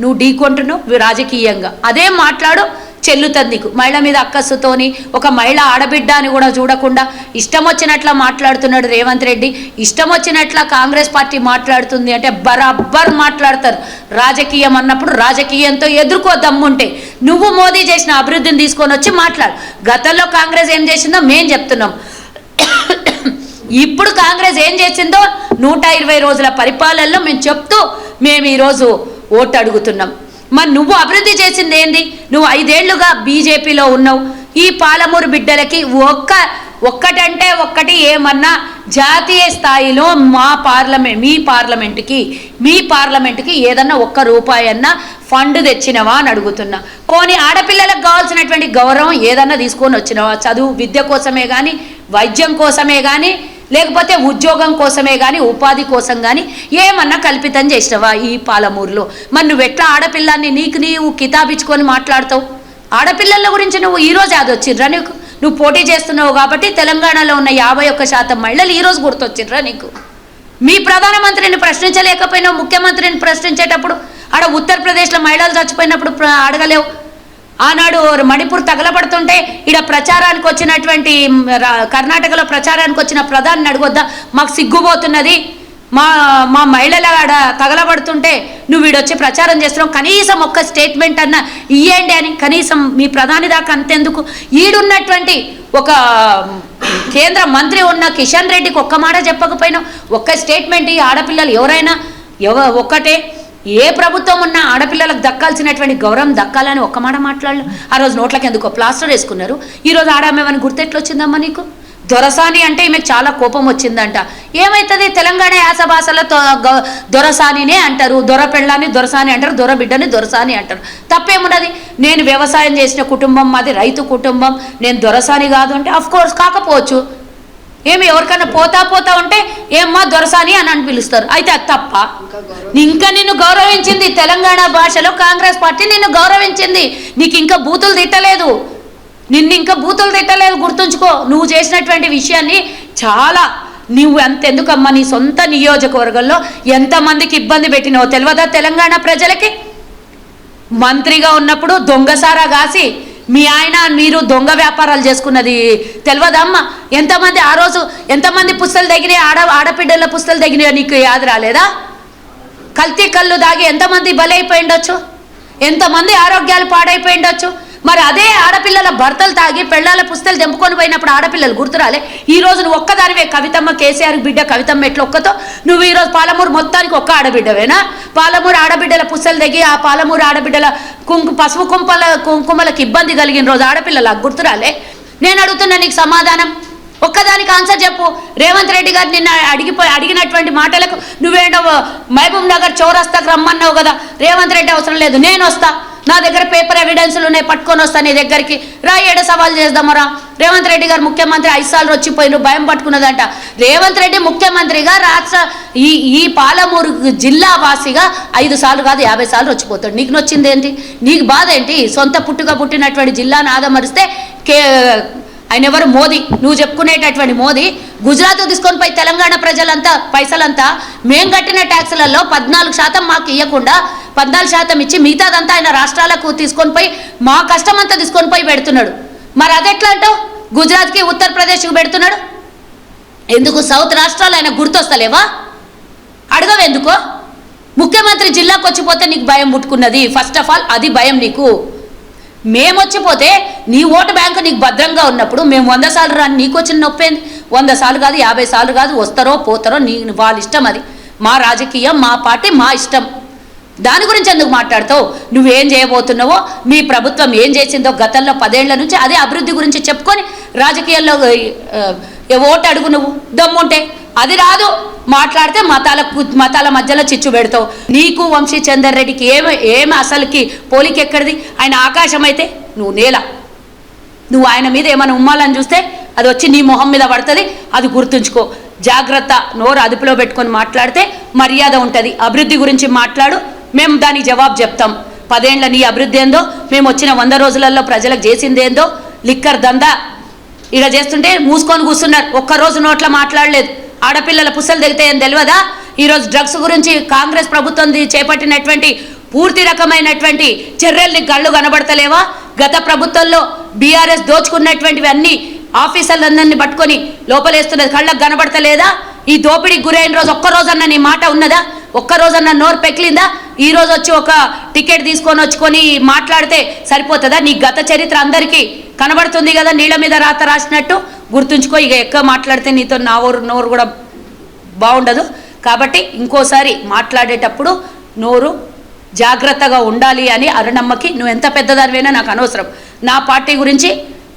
నువ్వు ఢీకొంటున్నావు రాజకీయంగా. అదే మాట్లాడు చెల్లుతుంది నీకు. మహిళ మీద అక్కస్సుతోని ఒక మహిళ ఆడబిడ్డ అని కూడా చూడకుండా ఇష్టం వచ్చినట్ల మాట్లాడుతున్నాడు రేవంత్ రెడ్డి. ఇష్టం వచ్చినట్ల కాంగ్రెస్ పార్టీ మాట్లాడుతుంది అంటే బరాబర్ మాట్లాడతారు. రాజకీయం అన్నప్పుడు రాజకీయంతో ఎదుర్కో దమ్ముంటే. నువ్వు మోదీ చేసిన అభివృద్ధిని తీసుకొని వచ్చి మాట్లాడు. గతంలో కాంగ్రెస్ ఏం చేసిందో మేం చెప్తున్నాం. ఇప్పుడు కాంగ్రెస్ ఏం చేసిందో నూట ఇరవై రోజుల పరిపాలనలో మేము చెప్తూ మేము ఈరోజు ఓటు అడుగుతున్నాం. మరి నువ్వు అభివృద్ధి చేసింది ఏంది? నువ్వు ఐదేళ్ళుగా బీజేపీలో ఉన్నావు. ఈ పాలమూరు బిడ్డలకి ఒక్క ఒక్కటంటే ఒక్కటి ఏమన్నా జాతీయ స్థాయిలో మా పార్లమెంట్ మీ పార్లమెంట్కి మీ పార్లమెంట్కి ఏదన్నా ఒక్క రూపాయి అన్నా ఫండ్ తెచ్చినవా అని అడుగుతున్నా. పోనీ ఆడపిల్లలకు కావాల్సినటువంటి గౌరవం ఏదన్నా తీసుకొని వచ్చినవా? చదువు విద్య కోసమే కానీ వైద్యం కోసమే కానీ లేకపోతే ఉద్యోగం కోసమే కానీ ఉపాధి కోసం కానీ ఏమన్నా కల్పితం చేసినవా ఈ పాలమూరులో? మరి నువ్వు ఎట్లా ఆడపిల్లాన్ని నీకు నీవు కితాబిచ్చుకొని మాట్లాడతావు? ఆడపిల్లల గురించి నువ్వు ఈరోజు అది నీకు? నువ్వు పోటీ చేస్తున్నావు కాబట్టి తెలంగాణలో ఉన్న యాభై ఒక్క శాతం మహిళలు ఈరోజు గుర్తొచ్చిండ్రా నీకు? మీ ప్రధానమంత్రిని ప్రశ్నించలేకపోయినావు ముఖ్యమంత్రిని ప్రశ్నించేటప్పుడు ఆడ ఉత్తరప్రదేశ్లో మహిళలు చచ్చిపోయినప్పుడు అడగలేవు. ఆనాడు మణిపూర్ తగలబడుతుంటే ఈడ ప్రచారానికి వచ్చినటువంటి రా- కర్ణాటకలో ప్రచారానికి వచ్చిన ప్రధాని అడగొద్దా? మాకు సిగ్గుపోతున్నది. మా మా మహిళల ఆడ తగలబడుతుంటే నువ్వు వీడొచ్చి ప్రచారం చేస్తున్నావు. కనీసం ఒక్క స్టేట్మెంట్ అన్న ఇయ్యండి అని కనీసం మీ ప్రధాని దాకా అంతెందుకు? ఈడున్నటువంటి ఒక కేంద్ర మంత్రి ఉన్న కిషన్ రెడ్డికి ఒక్క మాట చెప్పకపోయినా ఒక్క స్టేట్మెంట్ ఈ ఆడపిల్లలు ఎవరైనా ఎవ ఒక్కటే ఏ ప్రభుత్వం ఉన్నా ఆడపిల్లలకు దక్కాల్సినటువంటి గౌరవం దక్కాలని ఒక్క మాట మాట్లాడలేదు ఆ రోజు నోట్లకి ఎందుకో ప్లాస్టర్ వేసుకున్నారు. ఈరోజు ఆడామేమని గుర్తెట్లు వచ్చిందమ్మా నీకు? దొరసాని అంటే ఈమెకు చాలా కోపం వచ్చిందంట. ఏమవుతుంది తెలంగాణ యాస భాషలో దొరసానినే అంటారు. దొర పెళ్ళాన్ని దొరసాని అంటారు. దొర బిడ్డని దొరసాని అంటారు. తప్పేమున్నది నేను వ్యవసాయం చేసిన కుటుంబం మాది రైతు కుటుంబం. నేను దొరసాని కాదు అంటే అఫ్కోర్స్ కాకపోవచ్చు. ఏమి ఎవరికైనా పోతా పోతా ఉంటే ఏమ్మా దొరసాని అని అని పిలుస్తారు. అయితే అది తప్ప ఇంకా నిన్ను గౌరవించింది తెలంగాణ భాషలో కాంగ్రెస్ పార్టీ నిన్ను గౌరవించింది. నీకు ఇంకా బూతులు తిట్టలేదు. నిన్ను ఇంకా బూతులు తిట్టలేదు. గుర్తుంచుకో నువ్వు చేసినటువంటి విషయాన్ని చాలా నువ్వు అంతెందుకమ్మా నీ సొంత నియోజకవర్గంలో ఎంతమందికి ఇబ్బంది పెట్టినావో తెలియదా తెలంగాణ ప్రజలకి? మంత్రిగా ఉన్నప్పుడు దొంగసారా కాసి మీ ఆయన మీరు దొంగ వ్యాపారాలు చేసుకున్నది తెలియదమ్మా ఎంతమంది ఆ రోజు ఎంతమంది పుస్తలు తగినాయి? ఆడ ఆడపిడ్డల పుస్తలు తగినాయో నీకు యాద రాలేదా? కల్తీ కళ్ళు దాగి ఎంతమంది బలైపోయిండొచ్చు? ఎంతమంది ఆరోగ్యాలు పాడైపోయి ఉండొచ్చు మరి అదే ఆడపిల్లల భర్తలు తాగి పెళ్ళాల పుస్తలు తెంపుకొని పోయినప్పుడు ఆడపిల్లలు గుర్తురాలే? ఈ రోజు నువ్వు ఒక్కదానివే కవితమ్మ కేసీఆర్ బిడ్డ కవితమ్మ ఎట్లా ఒక్కతో? నువ్వు ఈ రోజు పాలమూరు మొత్తానికి ఒక్క ఆడబిడ్డవేనా? పాలమూరు ఆడబిడ్డల పుస్తలు తెగి ఆ పాలమూరు ఆడబిడ్డల కుంకు పసుపు కుంపల కుంకుమలకు ఇబ్బంది కలిగిన రోజు ఆడపిల్లలకు గుర్తురాలే? నేను అడుగుతున్నా నీకు సమాధానం. ఒక్కదానికి ఆన్సర్ చెప్పు. రేవంత్ రెడ్డి గారు నిన్న అడిగిపోయి అడిగినటువంటి మాటలకు నువ్వేంటో మహబూబ్ నగర్ చౌరస్తాకు రమ్మన్నావు కదా. రేవంత్ రెడ్డి అవసరం లేదు. నేను వస్తా. నా దగ్గర పేపర్ ఎవిడెన్స్లు ఉన్నాయి పట్టుకొని వస్తా నీ దగ్గరికి. రా ఏడ సవాల్ చేద్దామరా రేవంత్ రెడ్డి గారు ముఖ్యమంత్రి ఐదు సార్లు వచ్చిపోయిన భయం పట్టుకున్నదంట. రేవంత్ రెడ్డి ముఖ్యమంత్రిగా రాష్ట్ర ఈ ఈ పాలమూరు జిల్లా వాసిగా ఐదు సార్లు కాదు యాభై సార్లు వచ్చిపోతాడు. నీకు నొచ్చింది ఏంటి నీకు బాధ ఏంటి సొంత పుట్టుగా పుట్టినటువంటి జిల్లాను ఆదమరిస్తే కే ఆయన ఎవరు? మోదీ. నువ్వు చెప్పుకునేటటువంటి మోదీ గుజరాత్ తీసుకొని పోయి తెలంగాణ ప్రజలంతా పైసలంతా మేం కట్టిన ట్యాక్సులలో పద్నాలుగు శాతం మాకు ఇవ్వకుండా పద్నాలుగు శాతం ఇచ్చి మిగతాదంతా ఆయన రాష్ట్రాలకు తీసుకొని పోయి మా కష్టం అంతా తీసుకొని పోయి పెడుతున్నాడు. మరి అదెట్లా అంటావు? గుజరాత్కి ఉత్తరప్రదేశ్కి పెడుతున్నాడు? ఎందుకు? సౌత్ రాష్ట్రాలు ఆయన గుర్తొస్తలేవా? అడగవెందుకో? ముఖ్యమంత్రి జిల్లాకు వచ్చిపోతే నీకు భయం పుట్టుకున్నది. ఫస్ట్ ఆఫ్ ఆల్ అది భయం నీకు. మేము వచ్చిపోతే నీ ఓటు బ్యాంకు నీకు భద్రంగా ఉన్నప్పుడు మేము వంద సార్లు రాని నీకు వచ్చిన నొప్పేంది? వంద సార్లు కాదు యాభై సార్లు కాదు వస్తారో పోతారో నీ వాళ్ళ ఇష్టం అది. మా రాజకీయం మా పార్టీ మా ఇష్టం. దాని గురించి ఎందుకు మాట్లాడతావు? నువ్వేం చేయబోతున్నావో మీ ప్రభుత్వం ఏం చేసిందో గతంలో పదేళ్ళ నుంచి అదే అభివృద్ధి గురించి చెప్పుకొని రాజకీయాల్లో ఏ ఓటు అడుగు నువ్వు? దమ్ముంటే. అది రాదు. మాట్లాడితే మతాల మతాల మధ్యలో చిచ్చు పెడతావు. నీకు వంశీ చందర్ రెడ్డికి ఏమి ఏమి అసలుకి పోలిక ఎక్కడిది? ఆయన ఆకాశం అయితే నువ్వు నేల. నువ్వు ఆయన మీద ఏమైనా ఉమ్మాలని చూస్తే అది వచ్చి నీ మొహం మీద పడుతుంది అది గుర్తుంచుకో. జాగ్రత్త నోరు అదుపులో పెట్టుకొని మాట్లాడితే మర్యాద ఉంటుంది. అభివృద్ధి గురించి మాట్లాడు మేము దానికి జవాబు చెప్తాం. పదేండ్ల నీ అభివృద్ధి ఏందో మేము వచ్చిన వంద రోజులలో ప్రజలకు చేసింది ఏందో లిక్కర్ దందా. ఇక చేస్తుంటే మూసుకొని కూర్చున్నారు ఒక్కరోజు నోట్ల మాట్లాడలేదు. ఆడపిల్లల పుస్తలు తెగితే ఏం తెలియదా ఈరోజు డ్రగ్స్ గురించి కాంగ్రెస్ ప్రభుత్వం చేపట్టినటువంటి పూర్తి రకమైనటువంటి చర్యల్ని కళ్ళు కనబడతలేవా? గత ప్రభుత్వంలో బీఆర్ఎస్ దోచుకున్నటువంటివి అన్ని ఆఫీసర్లందరినీ పట్టుకొని లోపలేస్తున్నది. కళ్ళకు కనబడతలేదా? ఈ దోపిడీకి గురైన రోజు ఒక్కరోజన్న నీ మాట ఉన్నదా? ఒక్కరోజన్న నోరు పెకిలిందా ఈ రోజు వచ్చి ఒక టికెట్ తీసుకొని వచ్చుకొని మాట్లాడితే సరిపోతుందా? నీ గత చరిత్ర అందరికీ కనబడుతుంది కదా నీళ్ళ మీద రాత రాసినట్టు? గుర్తుంచుకో ఇక ఎక్కువ మాట్లాడితే నీతో నా ఊరు నోరు కూడా బాగుండదు. కాబట్టి ఇంకోసారి మాట్లాడేటప్పుడు నోరు జాగ్రత్తగా ఉండాలి అని అరుణమ్మకి నువ్వు ఎంత పెద్దదానివైనా నాకు అనవసరం. నా పార్టీ గురించి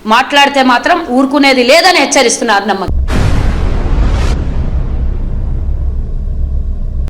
మాట్లాడితే మాత్రం ఊరుకునేది లేదని హెచ్చరిస్తున్నా అరుణమ్మకి.